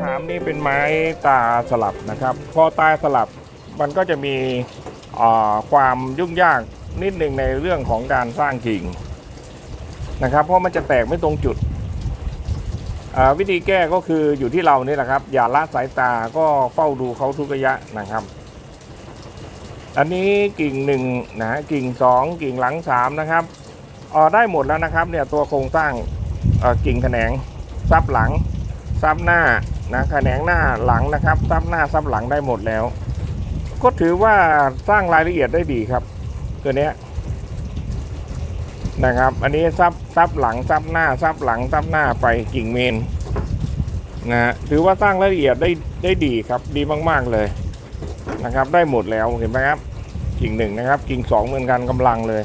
ขามนี่เป็นไม้ตาสลับนะครับ พอตาสลับมันก็จะมีความยุ่งยากนิดหนึ่งในเรื่องของการสร้างกิ่งนะครับ เพราะมันจะแตกไม่ตรงจุด วิธีแก้ก็คืออยู่ที่เรานี่แหละครับ อย่าละสายตาก็เฝ้าดูเขาทุกระยะนะครับ อันนี้กิ่งหนึ่งนะฮะกิ่งสองกิ่งหลังสามนะครับออได้หมดแล้วนะครับเนี่ยตัวโครงสร้างกิ่งแขนงซับหลังซับหน้า นะแขนงหน้าหลังนะครับซับหน้าซับหลังได้หมดแล้ว ก็ถือว่าสร้างรายละเอียดได้ดีครับ ตัวนี้นะครับ อันนี้ซับซับหลังซับหน้าซับหลังซับหน้าไปกิ่งเมนนะฮะถือว่าสร้างรายละเอียดได้ได้ดีครับดีมากๆเลยนะครับ ได้หมดแล้วเห็นไหมครับกิ่งหนึ่งนะครับ กิ่งสองเหมือนกันกำลังเลย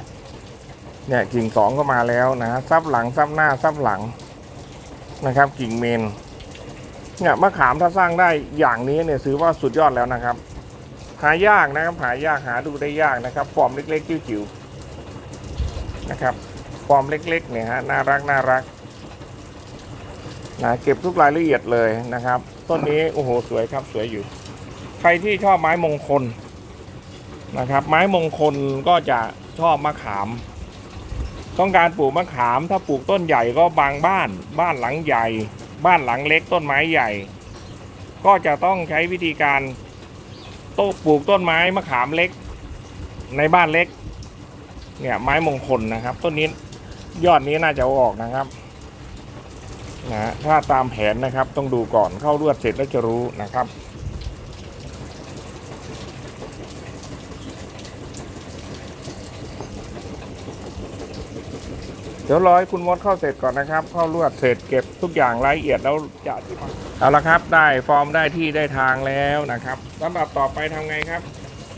เนี่ยกิ่งสองก็มาแล้วนะฮะซับหลังซับหน้าซับหลังนะครับ กิ่งเมน เนี่ยมะขามถ้าสร้างได้อย่างนี้เนี่ยถือว่าสุดยอดแล้วนะครับ หายากนะครับหายากหาดูได้ยากนะครับฟอร์มเล็ก ๆ จิ๋วๆนะครับฟอร์มเล็กๆเนี่ยฮะน่ารักน่ารักนะเก็บทุกรายละเอียดเลยนะครับ ต้นนี้โอ้โหสวยครับสวยอยู่ ใครที่ชอบไม้มงคลนะครับ ไม้มงคลก็จะชอบมะขาม ต้องการปลูกมะขาม ถ้าปลูกต้นใหญ่ก็บางบ้าน บ้านหลังใหญ่ บ้านหลังเล็กต้นไม้ใหญ่ ก็จะต้องใช้วิธีการโต้ปลูกต้นไม้มะขามเล็ก ในบ้านเล็ก เนี่ยไม้มงคลนะครับ ต้นนี้ยอดนี้น่าจะออกนะครับนะฮะถ้าตามแผนนะครับต้องดูก่อนเข้ารวดเสร็จแล้วจะรู้นะครับ เดี๋ยวรอให้คุณมดเข้าเสร็จก่อนนะครับ เข้ารวดเสร็จเก็บทุกอย่างรายละเอียดแล้วจะอธิบายเอาละครับ ได้ฟอร์มได้ที่ได้ทางแล้วนะครับลำดับต่อไปทำไงครับ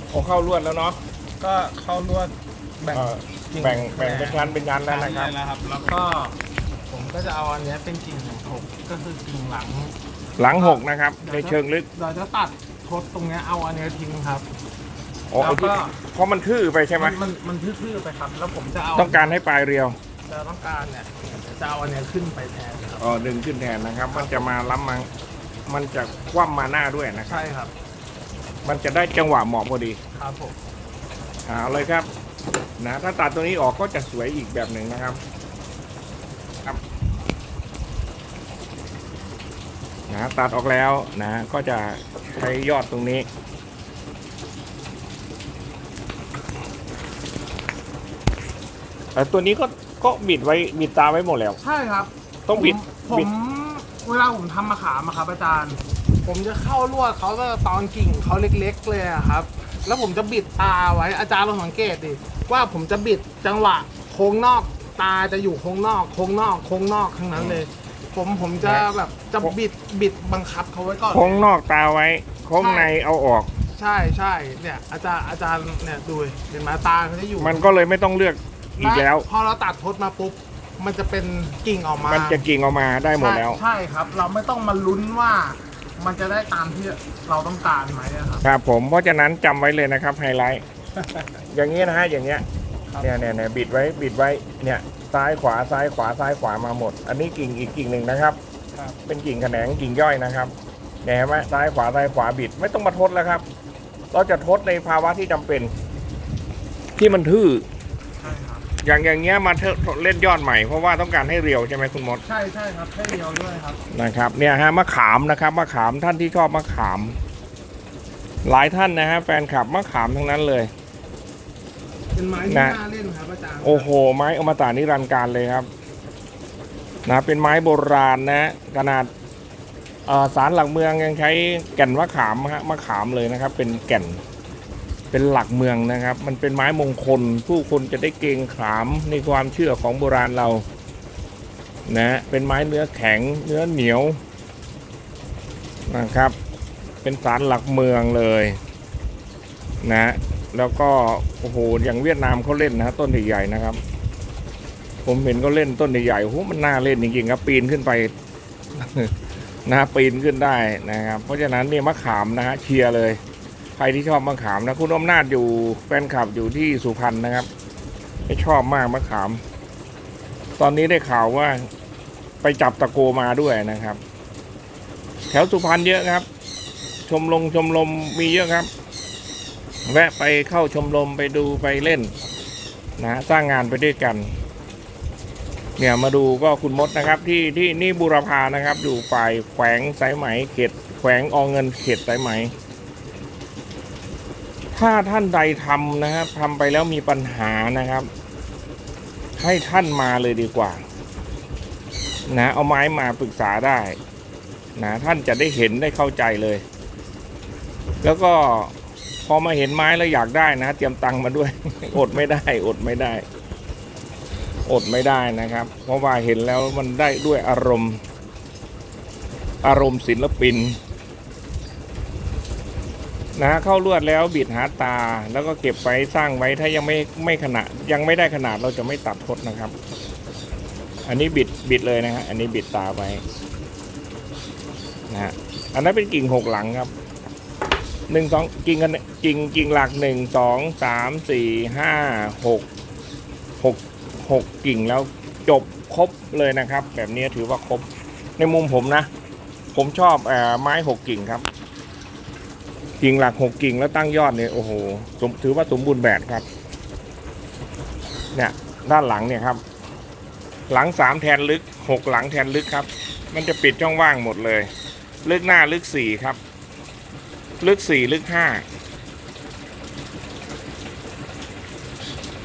โอ้เข้ารวดแล้วเนาะก็เข้าลวดแบ่งเอ่อกิ่งแบ่งแบ่งเป็นชั้นเป็นชั้นแล้วนะครับแล้วครับ แล้วก็ผมก็จะเอาอันเนี้ยเป็นกิ่งหกก็คือกิ่งหลังหลังหกนะครับ ในเชิงลึกเราจะตัดทดตรงเนี้ยเอาอันเนี้ยทิ้งครับ โอ้ไอ้ที่แล้วก็ เพราะมันทื่อไปใช่ไหมมันมันมันทื่อๆไปครับ แล้วผมจะเอาต้องการให้ปลายเรียว จะต้องการเนี่ยจะเอาอันเนี้ยขึ้นไปแทนครับ อ๋อดึงขึ้นแทนนะครับ มันจะมาล้ำมังมันจะคว่ำมาหน้าด้วยนะครับ ใช่ครับ มันจะได้จังหวะเหมาะพอดีครับผม เอาเลยครับ นะถ้าตัดตัวนี้ออกก็จะสวยอีกแบบหนึ่งนะครับครับนะตัดออกแล้วนะก็จะใช้ยอดตรงนี้แต่ตัวนี้ก็ ก็บิดไว้บิดตาไว้หมดแล้ว ใช่ครับต้องบิดผม บิดผมเวลาผมทำมะขามอะครับอาจารย์ ผมจะเข้าลวดเขาจะตอนกิ่งเขาเล็ก ๆ เลยอะครับ แล้วผมจะบิดตาไว้อาจารย์ลองสังเกตดิว่าผมจะบิดจังหวะโค้งนอกตาจะอยู่โค้งนอกโค้งนอกโค้งนอกทั้งนั้นเลย ผมผมจะแบบจะบิดบิดบังคับเขาไว้ก่อน โค้งนอกตาไว้โค้งในเอาออก ใช่ใช่เนี่ยอาจารย์อาจารย์เนี่ยดูดิเห็นไหมตาเขาจะอยู่มันก็เลยไม่ต้องเลือก อีกแล้ว พอเราตัดทดมาปุ๊บ มันจะเป็นกิ่งออกมามันจะกิ่งออกมาได้หมดแล้ว ใช่ใช่ครับ เราไม่ต้องมาลุ้นว่า มันจะได้ตามที่เราต้องการไหมอะครับ ครับผม เพราะฉะนั้นจำไว้เลยนะครับไฮไลท์ อย่างนี้นะฮะ อย่างเงี้ย ครับ เนี่ยเนี่ยเนี่ยบิดไว้ บิดไว้ เนี่ย ซ้ายขวา ซ้ายขวา ซ้ายขวามาหมด อันนี้กิ่งอีกกิ่งหนึ่งนะครับ ครับ เป็นกิ่งแขนงกิ่งย่อยนะครับเนี่ยเห็นไหมซ้ายขวา ซ้ายขวา บิด ไม่ต้องมาทดแล้วครับ เราจะทดในภาวะที่จำเป็น ที่มันทื่อใช่ครับ อย่างอย่างเงี้ยมาเทเล่นยอดใหม่เพราะว่าต้องการให้เรียวใช่ไหมคุณมดใช่ใช่ครับให้เดียวด้วยครับนะครับเนี่ยฮะมะขามนะครับมะขามท่านที่ชอบมะขาม หลายท่านนะฮะแฟนคลับมะขามทั้งนั้นเลยเป็นไม้ที่นะน่าเล่นครับอาจารย์โอ้โห ไม้อมตะนิรันดร์การเลยครับนะเป็นไม้โบราณนะขนาดเอ่อสารหลักเมืองยังใช้แก่นมะขามฮะมะขามเลยนะครับ เป็นแก่น เป็นหลักเมืองนะครับ มันเป็นไม้มงคล ผู้คนจะได้เกรงขามในความเชื่อของโบราณเรานะเป็นไม้เนื้อแข็งเนื้อเหนียวนะครับ เป็นสารหลักเมืองเลยนะแล้วก็โอ้โหอย่างเวียดนามเขาเล่นนะฮะต้นใหญ่ๆนะครับ ผมเห็นเขาเล่นต้นใหญ่ๆโอ้โหมันน่าเล่นจริงๆครับปีนขึ้นไปนะปีนขึ้นได้นะครับ เพราะฉะนั้นเนี่ยมะขามนะฮะเชียร์เลย ใครที่ชอบมะขามนะคุณอำนาจอยู่แฟนคลับอยู่ที่สุพรรณนะครับไม่ชอบมากมะขาม ตอนนี้ได้ข่าวว่าไปจับตะโกมาด้วยนะครับ แถวสุพรรณเยอะครับ ชมรมชมรมมีเยอะครับ แวะไปเข้าชมรมไปดูไปเล่นนะสร้างงานไปด้วยกัน เนี่ยมาดูก็คุณมดนะครับที่ที่นี่บูรพานะครับอยู่ฝ่ายแขวงสายไหมเขตแขวงอองเงินเขตสายไหม ถ้าท่านใดทำนะครับทำไปแล้วมีปัญหานะครับ ให้ท่านมาเลยดีกว่า นะเอาไม้มาปรึกษาได้นะท่านจะได้เห็นได้เข้าใจเลย แล้วก็พอมาเห็นไม้แล้วอยากได้นะ เตรียมตังค์มาด้วย อดไม่ได้ อดไม่ได้ อดไม่ได้นะครับ เพราะว่าเห็นแล้วมันได้ด้วยอารมณ์ อารมณ์ศิลปิน นะเข้าลวดแล้วบิดหาตาแล้วก็เก็บไว้สร้างไว้ถ้ายังไม่ไม่ขนาดยังไม่ได้ขนาดเราจะไม่ตัดทดนะครับ อันนี้บิดบิดเลยนะฮะอันนี้บิดตาไว้นะฮะอันนั้นเป็นกิ่งหกหลังครับหนึ่งสองกิ่งกันกิ่งกิ่งหลักหนึ่งสองสามสี่ห้าหกหกหกกิ่งแล้วจบครบเลยนะครับ แบบนี้ถือว่าครบในมุมผมนะ ผมชอบอไม้หกกิ่งครับ กิ่งหลักหกกิ่งแล้วตั้งยอดเนี่ยโอ้โหถือว่าสมบูรณ์แบบครับ เนี่ยด้านหลังเนี่ยครับ หลังสามแทนลึกหกหลังแทนลึกครับ มันจะปิดช่องว่างหมดเลย ลึกหน้าลึกสี่ครับ ลึกสี่ลึกห้า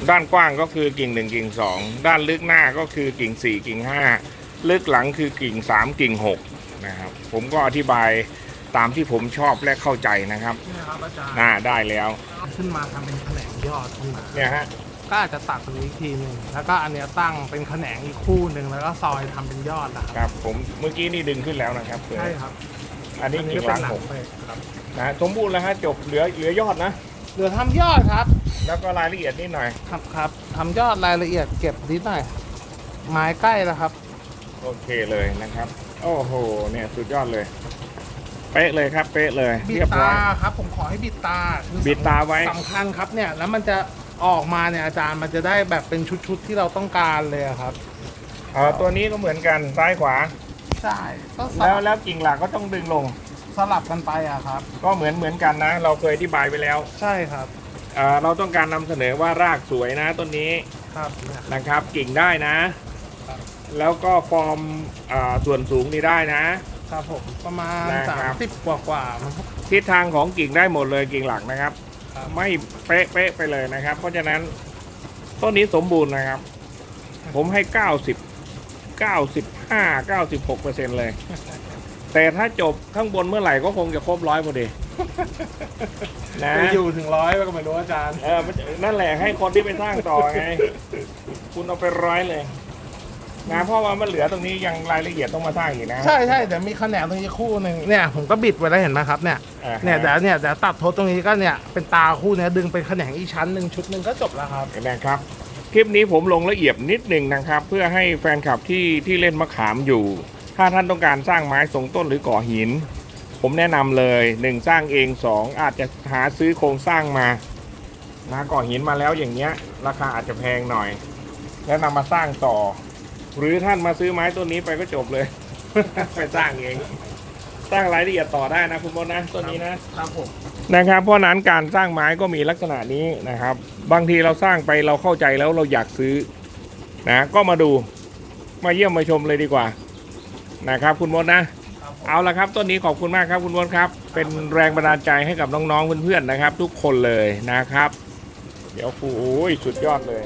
ด้านกว้างก็คือกิ่งหนึ่งกิ่งสองด้านลึกหน้าก็คือกิ่งสี่กิ่งห้าลึกหลังคือกิ่งสามกิ่งหกนะครับ ผมก็อธิบาย ตามที่ผมชอบและเข้าใจนะครับนี่ครับอาจารย์น่าได้แล้วขึ้นมาทำเป็นแขนงยอดขึ้นมาเนี่ยฮะก็อาจจะตัดตรงนี้อีกทีหนึ่งแล้วก็อันเนี้ยตั้งเป็นแขนงอีกคู่หนึ่งแล้วก็ซอยทำเป็นยอดนะครับครับ ผมเมื่อกี้นี่ดึงขึ้นแล้วนะครับใช่ครับอันนี้กิ่งหเป็ลันงหนัหงกไปครับนะสมบูรณ์แล้วฮะจบเหลือเหลือยอดนะเหลือทำยอดครับแล้วก็รายละเอียดนิดหน่อย ครับครับทำยอดรายละเอียดเก็บนิดหน่อยไม้ใกล้แล้วครับ โอเคเลยนะครับ โอ้โห เนี่ย สุดยอดเลย เป๊ะเลยครับเป๊ะเลยบิดเรียบร้ตาอย ครับ ผมขอให้บิดตาคือบิดตาไว้ สำคัญครับเนี่ย แล้วมันจะออกมาเนี่ยอาจารย์มันจะได้แบบเป็นชุดๆที่เราต้องการเลยอะครับเออตัวนี้ก็เหมือนกันซ้ายขวา ใช่ก็สแล้วลับแล้วกิ่งหลักก็ต้องดึงลง สลับกันไปอะครับ ก็เหมือนเหมือนกันนะ เราเคยอธิบายไปแล้วใช่ครับเอ่อเราต้องการนำเสนอว่ารากสวยนะต้นนี้ครับเนี่ยนะครับกิ่งได้นะครับแล้วก็ฟอร์มเอ่อส่วนสูงนี่ได้นะ ครับผมประมาณนะคสารัมบสิบกว่ากว่าๆมั้งครับ ทิศทางของกิ่งได้หมดเลยกิ่งหลักนะครับ ครับ ไม่เป๊ะเป๊ะไปเลยนะครับ เพราะฉะนั้นต้นนี้สมบูรณ์นะครับ ผมให้90 95 96เปอร์เซ็นต์เลย แต่ถ้าจบข้างบนเมื่อไหร่ก็คงจะครบร้อยพอดีนะไปอยู่ถึงร้อยก็ไม่รู้อาจารย์ เออมันจะนั่นแหละให้คนที่ไปสร้างต่อไง คุณเอาไปร้อยเลย นะเพราะว่ามันเหลือตรงนี้ยังรายละเอียดต้องมาสร้างอีกนะใช่ใช่เดี๋ยวมีแขนงตรงนี้คู่หนึ่งเนี่ยผมก็บิดไว้แล้วเห็นไหมครับเนี่ยอ่าฮะเนี่ยเดี๋ยวเนี่ยเดี๋ยวตัดโทษตรงนี้ก็เนี่ยเป็นตาคู่เนี้ยดึงเป็นแขนงอีกชั้นหนึ่งชุดหนึ่งก็จบแล้วครับ นะครับ คลิปนี้ผมลงละเอียดนิดหนึ่งนะครับ เพื่อให้แฟนคลับที่ที่เล่นมะขามอยู่ ถ้าท่านต้องการสร้างไม้ทรงต้นหรือก่อหิน ผมแนะนำเลยหนึ่งสร้างเองสองอาจจะหาซื้อโครงสร้างมานะก่อหินมาแล้วอย่างเงี้ย ราคาอาจจะแพงหน่อย แล้วนำมาสร้างต่อ หรือท่านมาซื้อไม้ต้นนี้ไปก็จบเลย ไปสร้างเอง สร้างรายละเอียดต่อได้นะคุณมดนะต้นนี้นะ ครับผม นะครับ เพราะฉะนั้นการสร้างไม้ก็มีลักษณะนี้นะครับ บางทีเราสร้างไปเราเข้าใจแล้วเราอยากซื้อนะก็มาดูมาเยี่ยมมาชมเลยดีกว่า นะครับ คุณมดนะ เอาละครับต้นนี้ขอบคุณมากครับคุณมดครับ เป็นแรงบันดาลใจให้กับน้องๆเพื่อนๆนะครับ ทุกคนเลยนะครับ เดี๋ยวครูโอ้ยสุดยอดเลย